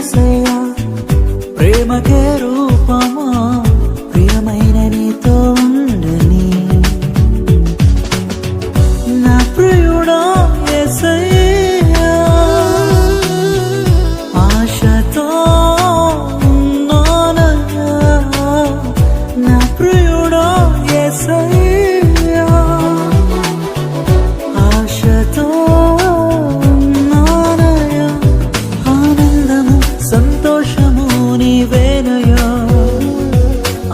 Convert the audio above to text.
ఏసయ్యా ప్రేమకే